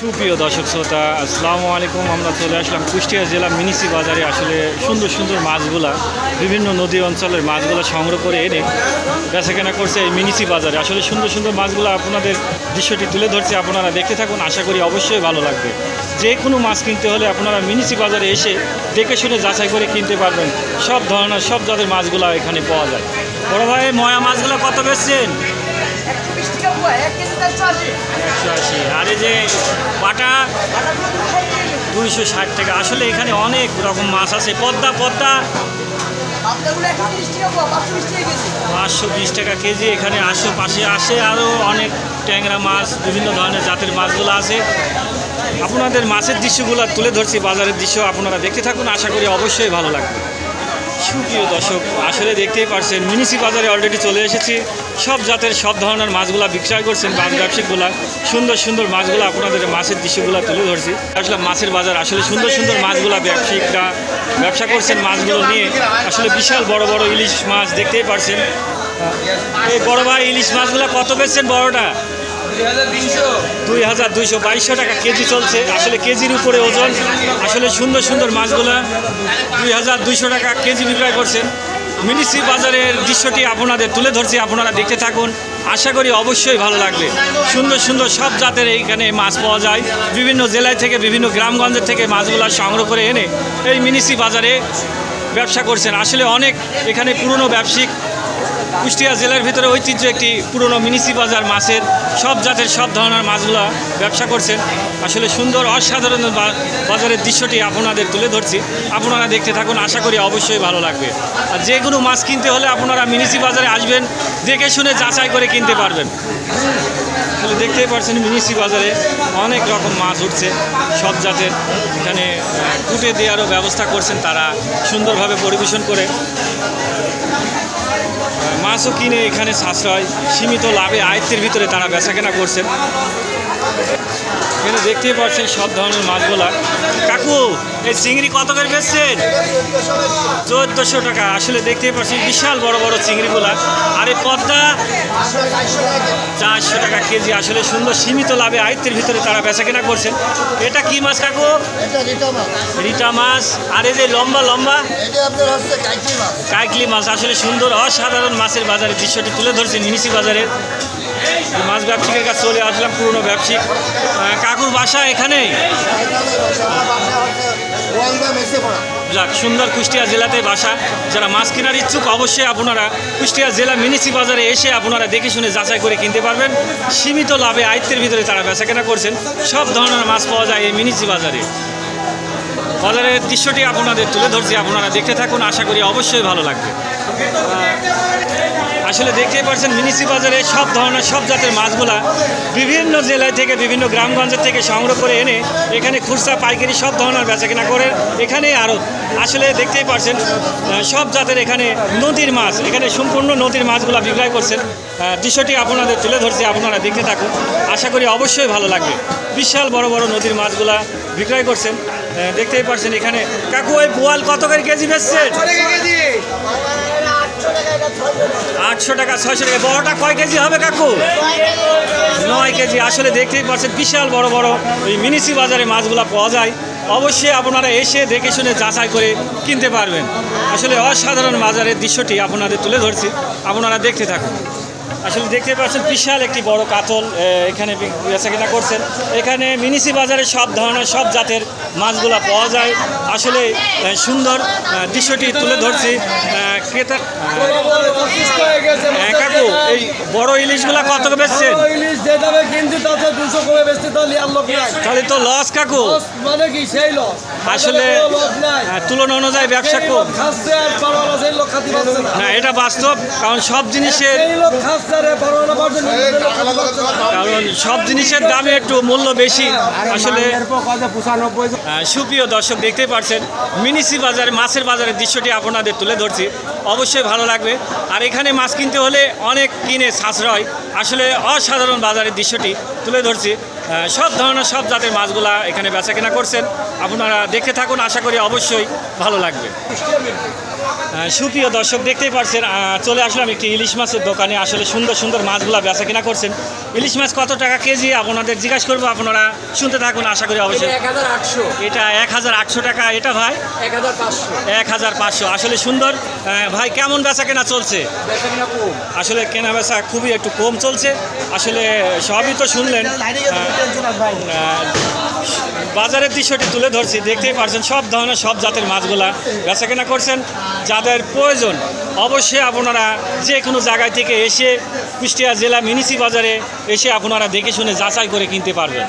সুপ্রিয় দর্শক শ্রোতা, আসসালামু আলাইকুম। আমরা চলে আসলাম কুষ্টিয়া জেলা মিনিসি বাজারে। আসলে সুন্দর সুন্দর মাছগুলা, বিভিন্ন নদী অঞ্চলের মাছগুলা সংগ্রহ করে এনে বেচাকেনা করছে এই মিনিসি বাজারে। আসলে সুন্দর সুন্দর মাছগুলো আপনাদের দৃশ্যটি তুলে ধরছে, আপনারা দেখতে থাকুন। আশা করি অবশ্যই ভালো লাগবে। যে কোনো মাছ কিনতে হলে আপনারা মিনিসি বাজারে এসে দেখে শুনে যাচাই করে কিনতে পারবেন। সব ধরনের, সব জাতের মাছগুলো এখানে পাওয়া যায়। বড় ভাই, ময়া মাছগুলো কত বেচছেন? আর এই যে বাটা দুইশো ষাট টাকা। আসলে এখানে অনেক রকম মাছ আছে। পদ্মা পদ্মা। পাঁচশো বিশ টাকা কেজি। এখানে আশেপাশে আসে আরও অনেক ট্যাংরা মাছ বিভিন্ন ধরনের জাতের মাছগুলো আছে। আপনাদের মাছের দৃশ্যগুলো তুলে ধরছি বাজারের দৃশ্য। আপনারা দেখতে থাকুন। আশা করি অবশ্যই ভালো লাগবে। সুপ্রিয় দর্শক, আসলে দেখতেই পারছেন মিনিসি বাজারে অলরেডি চলে এসেছি। সব জাতের, সব ধরনের মাছগুলা বিক্রয় করছেন মাছ ব্যবসায়িকগুলা। সুন্দর সুন্দর মাছগুলো আপনাদের মাছের দৃশ্যগুলো তুলে ধরছি। আসলে মাছের বাজার আসলে সুন্দর সুন্দর মাছগুলা ব্যবসায়িকরা ব্যবসা করছেন মাছগুলো নিয়ে। আসলে বিশাল বড় বড় ইলিশ মাছ দেখতেই পারছেন। এই বড় ভাই, ইলিশ মাছগুলো কত বেচছেন বড়টা? দুই হাজার দুইশো। বাইশশো টাকা কেজি চলছে। আসলে কেজির উপরে ওজন। আসলে সুন্দর সুন্দর মাছগুলো দুই হাজার দুইশো টাকা কেজি বিক্রয় করছেন। মিনিসি বাজারের দৃশ্যটি আপনাদের তুলে ধরছি। আপনারা দেখতে থাকুন। আশা করি অবশ্যই ভালো লাগবে। সুন্দর সুন্দর সব জাতের এইখানে মাছ পাওয়া যায়। বিভিন্ন জেলায় থেকে, বিভিন্ন গ্রামগঞ্জের থেকে মাছগুলো সংগ্রহ করে এনে এই মিনিসি বাজারে ব্যবসা করছেন। আসলে অনেক এখানে পুরনো ব্যবসায়িক কুষ্টিয়া জেলার ভিতরে ঐতিহ্য একটি পুরনো মিনিসি বাজার, মাছের সব জাতের সব ধরনের মাছগুলো ব্যবসা করছেন। আসলে সুন্দর, অসাধারণ বাজারের দৃশ্যটি আপনাদের তুলে ধরছি। আপনারা দেখতে থাকুন, আশা করি অবশ্যই ভালো লাগবে। আর যে কোনো মাছ কিনতে হলে আপনারা মিনিসি বাজারে আসবেন, দেখে শুনে যাচাই করে কিনতে পারবেন। আসলে দেখতেই পারছেন, মিনিসি বাজারে অনেক রকম মাছ উঠছে। সব জাতের, এখানে কুটে দেওয়ারও ব্যবস্থা করছেন তারা সুন্দরভাবে পরিবেশন করে। মাছও কিনে এখানে সাশ্রয়, সীমিত লাভে আয়ত্তের ভিতরে তারা বেচাকেনা করছেন। এখানে দেখতেই পাচ্ছেন সব ধরনের মাছগুলা। কাকু এই চিংড়ি কত করে বেচছেন? চোদ্দোশো টাকা। আসলে দেখতেই পাচ্ছি বিশাল বড় বড় চিংড়িগুলা। আর এই পদ্মা চারশো টাকা কেজি। আসলে সুন্দর সীমিত লাভে আয়ত্তের ভিতরে তারা বেচাকেনা করছেন। এটা কি মাছ কাকু? রিটা মাছ। আর এই যে লম্বা লম্বা? কাইকলি মাছ। আসলে সুন্দর অসাধারণ মাছের বাজারে দৃশ্যটি তুলে ধরছে নিমিসি বাজারের এই মাছ ব্যবসায়ীর কাছে চলে আসলাম পুরনো ব্যবসায়িক কাকুর বাসা এখানে যাক, সুন্দর কুষ্টিয়া জেলাতে বাসা। যারা মাছ কেনার ইচ্ছুক, অবশ্যই আপনারা কুষ্টিয়া জেলা মিনিসি বাজারে এসে আপনারা দেখে শুনে যাচাই করে কিনতে পারবেন। সীমিত লাভে আয়ত্তের ভিতরে তারা বেচাকেনা করছেন। সব ধরনের মাছ পাওয়া যায় এই মিনিসি বাজারে। বাজারের দৃশ্যটি আপনাদের তুলে ধরছি, আপনারা দেখতে থাকুন। আশা করি অবশ্যই ভালো লাগবে। আসলে দেখতেই পাচ্ছেন মিনিসি বাজারে সব ধরনের, সব জাতের মাছগুলা বিভিন্ন জেলায় থেকে, বিভিন্ন গ্রামগঞ্জের থেকে সংগ্রহ করে এনে এখানে খুচরা, পাইকারি সব ধরনের বেচাকেনা করে এখানে আরও আসলে দেখতেই পাচ্ছেন সব জাতের এখানে নদীর মাছ, এখানে সম্পূর্ণ নদীর মাছগুলা বিক্রয় করছেন। দৃশ্যটি আপনাদের তুলে ধরছি, আপনারা দেখতে থাকুন। আশা করি অবশ্যই ভালো লাগবে। বিশাল বড় বড় নদীর মাছগুলা বিক্রয় করছেন। দেখতেই পাচ্ছেন এখানে। কাকু, ওই বোয়াল কত করে কেজি বেচছেন? আটশো টাকা, ছয়শো টাকা। বড়টা কয় কেজি হবে কাকু? নয় কেজি। আসলে দেখতেই পাচ্ছেন, বিশাল বড় বড় ওই মিনিসি বাজারে মাছগুলো পাওয়া যায়। অবশ্যই আপনারা এসে দেখে শুনে যাচাই করে কিনতে পারবেন। আসলে অসাধারণ বাজারের দৃশ্যটি আপনাদের তুলে ধরছি। আপনারা দেখতে থাকুন। আসলে দেখতে পাচ্ছেন, বিশাল একটি বড় কাতল এখানে বেচা কিনা করছেন। এখানে মিনিসি বাজারে সব ধরনের, সব জাতের মাছগুলা পাওয়া যায়। আসলে সুন্দর দৃশ্যটি তুলে ধরছি। ক্রেতা কাকু এই বড় ইলিশগুলা কত করে বেচছেন? ইলিশ যে দামে কিনছি তাতে দুশো করে বেচতে তাহলে আর লোক নাই। তাহলে তো লস কাকু। লস মানে কি? সেই লস আসলে লস নাই। আহ, তুলনা অনুযায়ী ব্যবসা কম। খাচ্ছে আর সেই লোক খাতে পারছে না। এটা বাস্তব কারণ সব জিনিসের সেই লোক খাচ্ছে আর কারণ সব জিনিসের দামে একটু মূল্য বেশি। আসলে সুপ্রিয় দর্শক দেখতেই পাচ্ছেন মিনিসি বাজারে মাছের বাজারের দৃশ্যটি আপনাদের তুলে ধরছি। অবশ্যই ভালো লাগবে। আর এখানে মাছ কিনতে হলে অনেক কিনে সাশ্রয়। আসলে অসাধারণ বাজারের দৃশ্যটি তুলে ধরছি। সব ধরনের সব জাতের মাছগুলা এখানে বেচা কেনা করছেন। আপনারা দেখতে থাকুন আশা করি অবশ্যই ভালো লাগবে। সুপ্রিয় দর্শক দেখতেই পারছেন চলে আসলাম একটি ইলিশ মাছের দোকানে। আসলে সুন্দর সুন্দর মাছগুলা বেচা কিনা করছেন। ইলিশ মাছ কত টাকা কেজি? আপনাদের জিজ্ঞাসা করব আপনারা শুনতে থাকুন আশা করি অবশ্যই। এটা এক হাজার আটশো টাকা এটা ভাই? এক হাজার পাঁচশো। এক হাজার পাঁচশো। আসলে সুন্দর। ভাই কেমন বেচা কেনা চলছে বেচা আসলে কেনা বেচা খুবই একটু কম চলছে। আসলে সবই তো শুনলেন। বাজারের দৃশ্যটি তুলে ধরছি। দেখতেই পারছেন, সব ধরনের, সব জাতের মাছগুলা বেচাকেনা করছেন। যাদের প্রয়োজন, অবশ্যই আপনারা যে কোনো জায়গায় থেকে এসে কুষ্টিয়া জেলা মিনিসি বাজারে এসে আপনারা দেখে শুনে যাচাই করে কিনতে পারবেন।